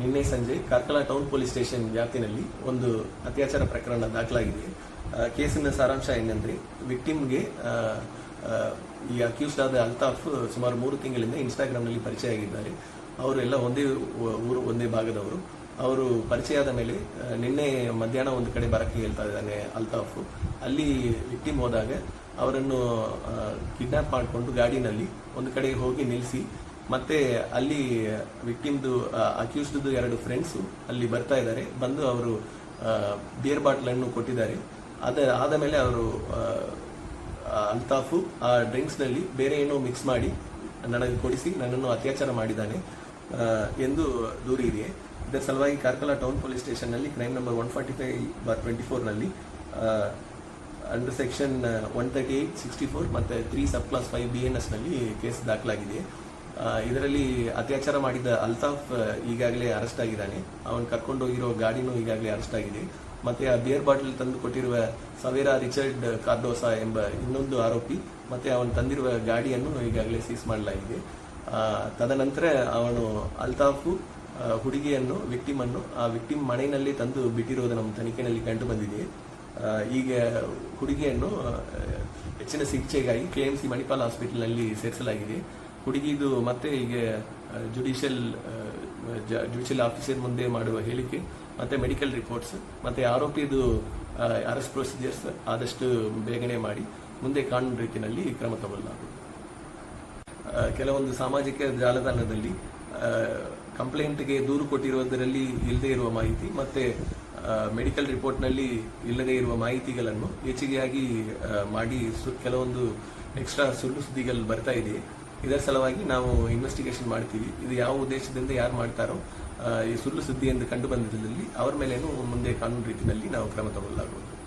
ನಿನ್ನೆ ಸಂಜೆ Karkala town police station ವ್ಯಾಪ್ತಿನಲ್ಲಿ ಒಂದು ಅತ್ಯಾಚಾರ ಪ್ರಕರಣ ದಾಖಲಾಗಿದೆ. ಕೇಸಿನ ಸಾರಾಂಶ ಏನಂದ್ರೆ, ವಿಕ್ಟಿಮ್ಗೆ ಈ ಅಕ್ಯೂಸ್ಡ್ ಆದ ಅಲ್ತಾಫ್ ಸುಮಾರು ಮೂರು ತಿಂಗಳಿಂದ ಇನ್ಸ್ಟಾಗ್ರಾಮ್ನಲ್ಲಿ ಪರಿಚಯ ಆಗಿದ್ದಾರೆ ಅವರೆಲ್ಲ ಒಂದೇ ಊರು, ಒಂದೇ ಭಾಗದವರು. ಅವರು ಪರಿಚಯ ಆದ ಮೇಲೆ ನಿನ್ನೆ ಮಧ್ಯಾಹ್ನ ಒಂದು ಕಡೆ ಬರಕ್ಕೆ ಹೇಳ್ತಾ ಇದ್ದಾನೆ ಅಲ್ತಾಫ್. ಅಲ್ಲಿ ವಿಕ್ಟಿಮ್ ಹೋದಾಗ ಅವರನ್ನು ಕಿಡ್ನಾಪ್ ಮಾಡಿಕೊಂಡು ಗಾಡಿನಲ್ಲಿ ಒಂದು ಕಡೆ ಹೋಗಿ ನಿಲ್ಲಿಸಿ ಮತ್ತೆ ಅಲ್ಲಿ ವಿಕ್ಟಿಮ್ದು ಅಕ್ಯೂಸ್ಡ್ದು ಎರಡು ಫ್ರೆಂಡ್ಸು ಅಲ್ಲಿ ಬರ್ತಾ ಇದ್ದಾರೆ. ಬಂದು ಅವರು ಬಿಯರ್ ಬಾಟ್ಲ್ ಅನ್ನು ಕೊಟ್ಟಿದ್ದಾರೆ. ಅದ, ಆದ ಮೇಲೆ ಅವರು ಅಲ್ತಾಫು, ಆ ಡ್ರಿಂಕ್ಸ್ನಲ್ಲಿ ಬೇರೆ ಏನೋ ಮಿಕ್ಸ್ ಮಾಡಿ ನನಗೆ ಕೊಡಿಸಿ ನನ್ನನ್ನು ಅತ್ಯಾಚಾರ ಮಾಡಿದ್ದಾನೆ ಎಂದು ದೂರು ದೂರಿದೆ ಇದರ ಸಲುವಾಗಿ Karkala town police ಸ್ಟೇಷನ್ನಲ್ಲಿ crime number one forty five bar twenty ಫೋರ್ನಲ್ಲಿ under section one thirty eight sixty four ಮತ್ತೆ three sub clause five B N ಎಸ್ನಲ್ಲಿ case ದಾಖಲಾಗಿದೆ. ಇದರಲ್ಲಿ ಅತ್ಯಾಚಾರ ಮಾಡಿದ ಅಲ್ತಾಫ್ ಈಗಾಗಲೇ ಅರೆಸ್ಟ್ ಆಗಿದ್ದಾನೆ. ಅವನು ಕರ್ಕೊಂಡು ಹೋಗಿರೋ ಗಾಡಿನೂ ಈಗಾಗಲೇ ಅರೆಸ್ಟ್ ಆಗಿದೆ. ಮತ್ತೆ ಆ ಬಿಯರ್ ಬಾಟಲ್ ತಂದು ಕೊಟ್ಟಿರುವ ಸವೇರಾ ರಿಚರ್ಡ್ ಕಾರ್ಡೋಸಾ ಎಂಬ ಇನ್ನೊಂದು ಆರೋಪಿ, ಮತ್ತೆ ಅವನು ತಂದಿರುವ ಗಾಡಿಯನ್ನು ಈಗಾಗಲೇ ಸೀಸ್ ಮಾಡಲಾಗಿದೆ. ತದನಂತರ ಅವನು ಅಲ್ತಾಫು ಹುಡುಗಿಯನ್ನು ವಿಕ್ಟಿಮ್ ಅನ್ನು ಆ ವಿಕ್ಟಿಮ್ ಮನೆಯಲ್ಲಿ ತಂದು ಬಿಟ್ಟಿರುವುದು ನಮ್ಮ ತನಿಖೆಯಲ್ಲಿ ಕಂಡು ಬಂದಿದೆ. ಈಗ ಹುಡುಗಿಯನ್ನು ಹೆಚ್ಚಿನ ಚಿಕಿತ್ಸೆಗಾಗಿ ಕೆ ಎಂ ಸಿ ಮಣಿಪಾಲ್ ಹಾಸ್ಪಿಟಲ್ನಲ್ಲಿ ಸೇರಿಸಲಾಗಿದೆ. ಹುಡುಗಿದು ಮತ್ತೆ ಈಗ ಜುಡಿಷಿಯಲ್ ಜುಡಿಷಿಯಲ್ ಆಫೀಸರ್ ಮುಂದೆ ಮಾಡುವ ಹೇಳಿಕೆ, ಮತ್ತೆ ಮೆಡಿಕಲ್ ರಿಪೋರ್ಟ್ಸ್ ಮತ್ತೆ ಆರೋಪಿದು ಅರೆಸ್ಟ್ ಪ್ರೊಸೀಜರ್ಸ್ ಆದಷ್ಟು ಬೇಗನೆ ಮಾಡಿ, ಮುಂದೆ ಕಾನೂನು ರೀತಿಯಲ್ಲಿ ಕ್ರಮ ತಗೊಳ್ಳಲಾಗುವುದು. ಕೆಲವೊಂದು ಸಾಮಾಜಿಕ ಜಾಲತಾಣದಲ್ಲಿ ಕಂಪ್ಲೇಂಟ್ಗೆ ದೂರು ಕೊಟ್ಟಿರುವುದರಲ್ಲಿ ಇಲ್ಲದೇ ಇರುವ ಮಾಹಿತಿ, ಮತ್ತೆ ಮೆಡಿಕಲ್ ರಿಪೋರ್ಟ್ನಲ್ಲಿ ಇಲ್ಲದೇ ಇರುವ ಮಾಹಿತಿಗಳನ್ನು ಹೆಚ್ಚಿಗೆಯಾಗಿ ಮಾಡಿ ಕೆಲವೊಂದು ಎಕ್ಸ್ಟ್ರಾ ಸುಳ್ಳು ಸುದ್ದಿಗಳು ಬರ್ತಾ ಇದೆ ಇದರ ಸಲುವಾಗಿ ನಾವು ಇನ್ವೆಸ್ಟಿಗೇಷನ್ ಮಾಡ್ತೀವಿ. ಇದು ಯಾವ ಉದ್ದೇಶದಿಂದ ಯಾರು ಮಾಡ್ತಾರೋ ಈ ಸುಳ್ಳು ಸುದ್ದಿ ಎಂದು ಕಂಡು ಬಂದಿದ್ದಲ್ಲಿ ಅವರ ಮೇಲೇನು ಮುಂದೆ ಕಾನೂನು ರೀತಿಯಲ್ಲಿ ನಾವು ಕ್ರಮ ತಗೊಳ್ಳಲಾಗುವುದು